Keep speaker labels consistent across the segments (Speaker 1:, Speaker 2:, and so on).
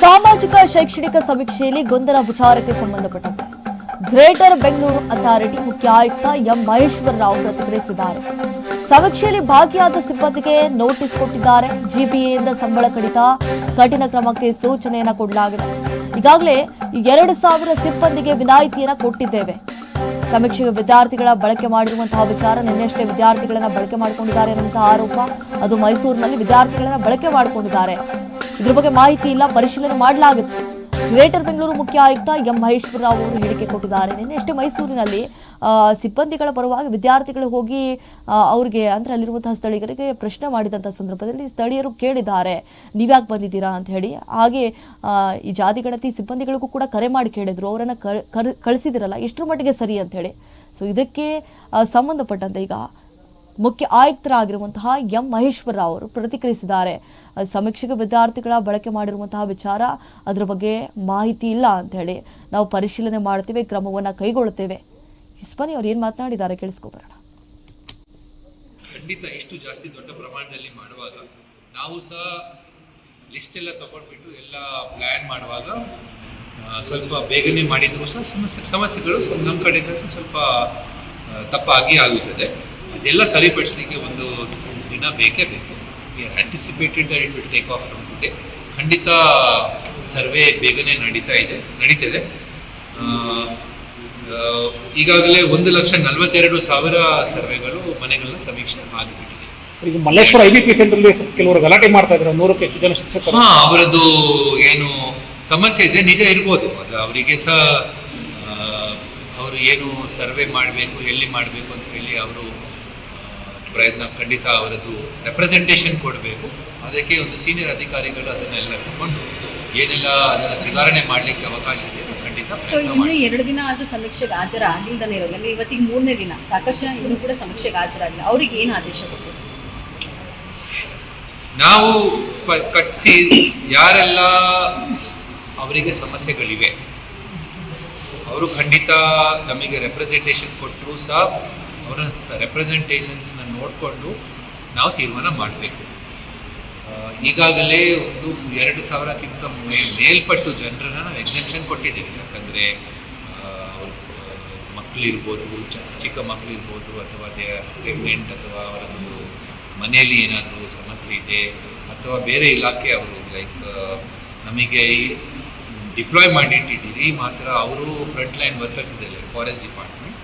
Speaker 1: ಸಾಮಾಜಿಕ ಶೈಕ್ಷಣಿಕ ಸಮೀಕ್ಷೆಯಲ್ಲಿ ಗೊಂದಲ ವಿಚಾರಕ್ಕೆ ಸಂಬಂಧಪಟ್ಟಂತೆ ಗ್ರೇಟರ್ ಬೆಂಗಳೂರು ಅಥಾರಿಟಿ ಮುಖ್ಯ ಆಯುಕ್ತ ಎಂ ಮಹೇಶ್ವರ ರಾವ್ ಪ್ರತಿಕ್ರಿಯಿಸಿದ್ದಾರೆ. ಸಮೀಕ್ಷೆಯಲ್ಲಿ ಭಾಗಿಯಾದ ಸಿಬ್ಬಂದಿಗೆ ನೋಟಿಸ್ ಕೊಟ್ಟಿದ್ದಾರೆ. ಜಿಪಿಎಯಿಂದ ಸಂಬಳ ಕಡಿತ ಕಠಿಣ ಕ್ರಮಕ್ಕೆ ಸೂಚನೆಯನ್ನು ಕೊಡಲಾಗಿದೆ. ಈಗಾಗಲೇ ಎರಡು ಸಾವಿರ ಸಿಬ್ಬಂದಿಗೆ ವಿನಾಯಿತಿಯನ್ನು ಕೊಟ್ಟಿದ್ದೇವೆ. ಸಮೀಕ್ಷೆಗೆ ವಿದ್ಯಾರ್ಥಿಗಳ ಬಳಕೆ ಮಾಡಿರುವಂತಹ ವಿಚಾರ ನಿನ್ನೆಷ್ಟೇ ವಿದ್ಯಾರ್ಥಿಗಳನ್ನ ಬಳಕೆ ಮಾಡಿಕೊಂಡಿದ್ದಾರೆ ಎನ್ನುವಂತಹ ಆರೋಪ ಅದು ಮೈಸೂರಿನಲ್ಲಿ ವಿದ್ಯಾರ್ಥಿಗಳನ್ನ ಬಳಕೆ ಮಾಡಿಕೊಂಡಿದ್ದಾರೆ. ಇದ್ರ ಬಗ್ಗೆ ಮಾಹಿತಿ ಇಲ್ಲ, ಪರಿಶೀಲನೆ ಮಾಡಲಾಗುತ್ತೆ. ಗ್ರೇಟರ್ ಬೆಂಗಳೂರು ಮುಖ್ಯ ಆಯುಕ್ತ ಎಂ ಮಹೇಶ್ವರ ರಾವ್ ಅವರು ಹೇಳಿಕೆ ಕೊಟ್ಟಿದ್ದಾರೆ. ನಿನ್ನೆಷ್ಟೇ ಮೈಸೂರಿನಲ್ಲಿ ಸಿಬ್ಬಂದಿಗಳ ಪರವಾಗಿ ವಿದ್ಯಾರ್ಥಿಗಳು ಹೋಗಿ ಅವ್ರಿಗೆ ಅಂದರೆ ಅಲ್ಲಿರುವಂತಹ ಸ್ಥಳೀಯರಿಗೆ ಪ್ರಶ್ನೆ ಮಾಡಿದಂಥ ಸಂದರ್ಭದಲ್ಲಿ ಸ್ಥಳೀಯರು ಕೇಳಿದ್ದಾರೆ. ನೀವ್ಯಾಕೆ ಬಂದಿದ್ದೀರಾ ಅಂತ ಹೇಳಿ. ಹಾಗೆ ಈ ಜಾತಿ, ಗಣತಿ ಸಿಬ್ಬಂದಿಗಳಿಗೂ ಕೂಡ ಕರೆ ಮಾಡಿ ಕೇಳಿದ್ರು. ಅವರನ್ನು ಕಳಿಸಿದಿರಲ್ಲ. ಎಷ್ಟರ ಮಟ್ಟಿಗೆ ಸರಿ ಅಂತ ಹೇಳಿ. ಸೊ ಇದಕ್ಕೆ ಸಂಬಂಧಪಟ್ಟಂತೆ ಈಗ ಮುಖ್ಯ ಆಯುಕ್ತರಾಗಿರುವಂತಹ ಎಂ ಮಹೇಶ್ವರ ರಾವ್ ಅವರು ಪ್ರತಿಕ್ರಿಯಿಸಿದ್ದಾರೆ. ಸಮೀಕ್ಷೆಗೆ ವಿದ್ಯಾರ್ಥಿಗಳ ಬಳಕೆ ಮಾಡಿರುವಂತಹ ವಿಚಾರ ಅದರ ಬಗ್ಗೆ ಮಾಹಿತಿ ಇಲ್ಲ ಅಂತ ಹೇಳಿ. ನಾವು ಪರಿಶೀಲನೆ ಮಾಡ್ತೇವೆ, ಕ್ರಮವನ್ನು ಕೈಗೊಳ್ಳುತ್ತೇವೆ ಇಸ್ಪನಿ ಅವ್ರು ಏನು ಮಾತನಾಡಿದ್ದಾರೆ ಕೇಳಿಸ್ಕೊಬರೋಣ.
Speaker 2: ಖಂಡಿತ ಇಷ್ಟು ಜಾಸ್ತಿ ದೊಡ್ಡ ಪ್ರಮಾಣದಲ್ಲಿ ಮಾಡುವಾಗ ನಾವು ಸಹ ಲಿಸ್ಟ್ ಎಲ್ಲ ತಗೊಂಡ್ಬಿಟ್ಟು ಎಲ್ಲ ಪ್ಲ್ಯಾನ್ ಮಾಡುವಾಗ ಸ್ವಲ್ಪ ಬೇಗನೆ ಮಾಡಿದರೂ ಸಹ ಸಮಸ್ಯೆ ಸಮಸ್ಯೆಗಳು ನಮ್ಮ ಕಡೆಯಿಂದ ಸಹ ಸ್ವಲ್ಪ ತಪ್ಪಾಗಿ ಆಗುತ್ತದೆ. ಅದೆಲ್ಲ ಸರಿಪಡಿಸಲಿಕ್ಕೆ ಒಂದು ದಿನ ಬೇಕೇ ಬೇಕು. Anticipated it will take off from today ಖಂಡಿತ ಸರ್ವೆ ಬೇಗನೆ ನಡೀತಾ ಇದೆ ನಡೀತಿದೆ. ಈಗಾಗಲೇ ಒಂದು ಲಕ್ಷ ನಲವತ್ತೆರಡು ಸಾವಿರ ಸರ್ವೆಗಳು ಮನೆಗಳನ್ನ ಸಮೀಕ್ಷೆ ಆಗಿಬಿಟ್ಟಿದೆ.
Speaker 3: ಈಗ ಮಲ್ಲೇಶ್ವರ ಐ ಬಿ ಪಿ ಸೆಂಟ್ರಲ್ಲಿ ಕೆಲವರು ಗಲಾಟೆ ಮಾಡ್ತಾ ಇದ್ದಾರೆ ನೂರಕ್ಕೆ ಎಷ್ಟು ಜನ ಶಿಕ್ಷಕರು.
Speaker 2: ಹಾ ಅವರದ್ದು ಏನು ಸಮಸ್ಯೆ ಇದೆ ನಿಜ ಇರ್ಬೋದು. ಅದು ಅವರಿಗೆ ಸಹ ಅವರು ಏನು ಸರ್ವೆ ಮಾಡಬೇಕು ಎಲ್ಲಿ ಮಾಡಬೇಕು ಅಂತ ಹೇಳಿ ಅವರು ಪ್ರಯತ್ನ ಖಂಡಿತ ಅವರದ್ದು ರೆಪ್ರೆಸೆಂಟೇಷನ್ ಕೊಡಬೇಕು. ಅದಕ್ಕೆ ಒಂದು ಸೀನಿಯರ್ ಅಧಿಕಾರಿಗಳು ಅದನ್ನೆಲ್ಲ ತಗೊಂಡು ಏನೆಲ್ಲ ಅದನ್ನು ಸುಧಾರಣೆ ಮಾಡಲಿಕ್ಕೆ ಅವಕಾಶ ಇದೆ ಖಂಡಿತ
Speaker 4: ಸೊ ಇನ್ನು ಎರಡು ದಿನ ಆದರೂ ಸಮೀಕ್ಷೆಗೆ ಹಾಜರಾಗಿಲ್ದಾನೆ ಇರೋದ್ರಲ್ಲಿ ಇವತ್ತಿಗೆ ಮೂರನೇ ದಿನ. ಸಾಕಷ್ಟು ಜನ ಇನ್ನೂ ಕೂಡ ಸಮೀಕ್ಷೆಗೆ ಹಾಜರಾಗಿಲ್ಲ. ಅವ್ರಿಗೆ ಏನು ಆದೇಶ ಕೊಡ್ತೀವಿ
Speaker 2: ನಾವು ಕಟ್ಟಿಸಿ ಯಾರೆಲ್ಲ ಅವರಿಗೆ ಸಮಸ್ಯೆಗಳಿವೆ ಅವರು ಖಂಡಿತ ನಮಗೆ ರೆಪ್ರೆಸೆಂಟೇಷನ್ ಕೊಟ್ಟರು ಸಹ ಅವರ ರೆಪ್ರೆಸೆಂಟೇಷನ್ಸ್ನ ನೋಡಿಕೊಂಡು ನಾವು ತೀರ್ಮಾನ ಮಾಡಬೇಕು. ಈಗಾಗಲೇ ಒಂದು ಎರಡು ಸಾವಿರಕ್ಕಿಂತ ಮೇಲ್ಪಟ್ಟು ಜನರನ್ನ ನಾವು ಎಕ್ಸೆಂಪ್ಷನ್ ಕೊಟ್ಟಿದ್ದೀವಿ. ಯಾಕಂದರೆ ಮಕ್ಕಳಿರ್ಬೋದು ಚಿಕ್ಕ ಮಕ್ಕಳಿರ್ಬೋದು ಅಥವಾ ಪ್ರೆಗ್ನೆಂಟ್ ಅಥವಾ ಅವರದ್ದು ಮನೆಯಲ್ಲಿ ಏನಾದರೂ ಸಮಸ್ಯೆ ಇದೆ, ಅಥವಾ ಬೇರೆ ಇಲಾಖೆ ಅವರು ಲೈಕ್ ನಮಗೆ ಡಿಪ್ಲಾಯ್ ಮಾಡಿಟ್ಟಿದ್ದೀರಿ, ಮಾತ್ರ ಅವರು ಫ್ರಂಟ್ ಲೈನ್ ವರ್ಕರ್ಸ್ ಇದೆ ಫಾರೆಸ್ಟ್ ಡಿಪಾರ್ಟ್ಮೆಂಟ್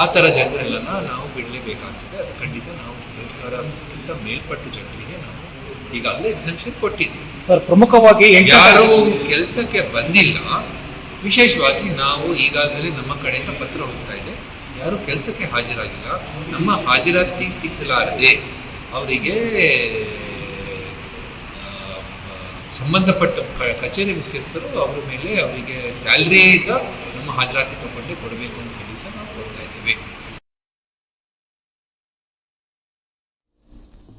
Speaker 2: ಆ ಥರ ಜನರೆಲ್ಲನ ನಾವು ಬಿಡಲೇಬೇಕಾಗ್ತದೆ. ಅದು ಖಂಡಿತ ನಾವು ಎರಡು ಸಾವಿರಕ್ಕಿಂತ ಮೇಲ್ಪಟ್ಟು ಜನರಿಗೆ ನಾವು ಈಗಾಗಲೇ ಎಕ್ಸೆಂಪ್ಷನ್ ಕೊಟ್ಟಿದ್ದೀವಿ.
Speaker 3: ಸರ್ ಪ್ರಮುಖವಾಗಿ
Speaker 2: ಯಾರು ಕೆಲಸಕ್ಕೆ ಬಂದಿಲ್ಲ ವಿಶೇಷವಾಗಿ ನಾವು ಈಗಾಗಲೇ ನಮ್ಮ ಕಡೆಯಿಂದ ಪತ್ರ ಹೋಗ್ತಾ ಇದೆ. ಯಾರು ಕೆಲಸಕ್ಕೆ ಹಾಜರಾಗಿಲ್ಲ ನಮ್ಮ ಹಾಜರಾತಿ ಸಿಕ್ಕಲಾರದೆ ಅವರಿಗೆ ಸಂಬಂಧಪಟ್ಟ ಕಚೇರಿ ಮುಖ್ಯಸ್ಥರು ಅವರ ಮೇಲೆ ಅವರಿಗೆ ಸ್ಯಾಲ್ರಿ ಸಹ ನಮ್ಮ ಹಾಜರಾತಿ ತಗೊಂಡೇ ಕೊಡಬೇಕು ಅಂತ ಹೇಳಿ ಸಹ ನಾವು ಕೊಡ್ತಾ ಇದ್ದೇವೆ.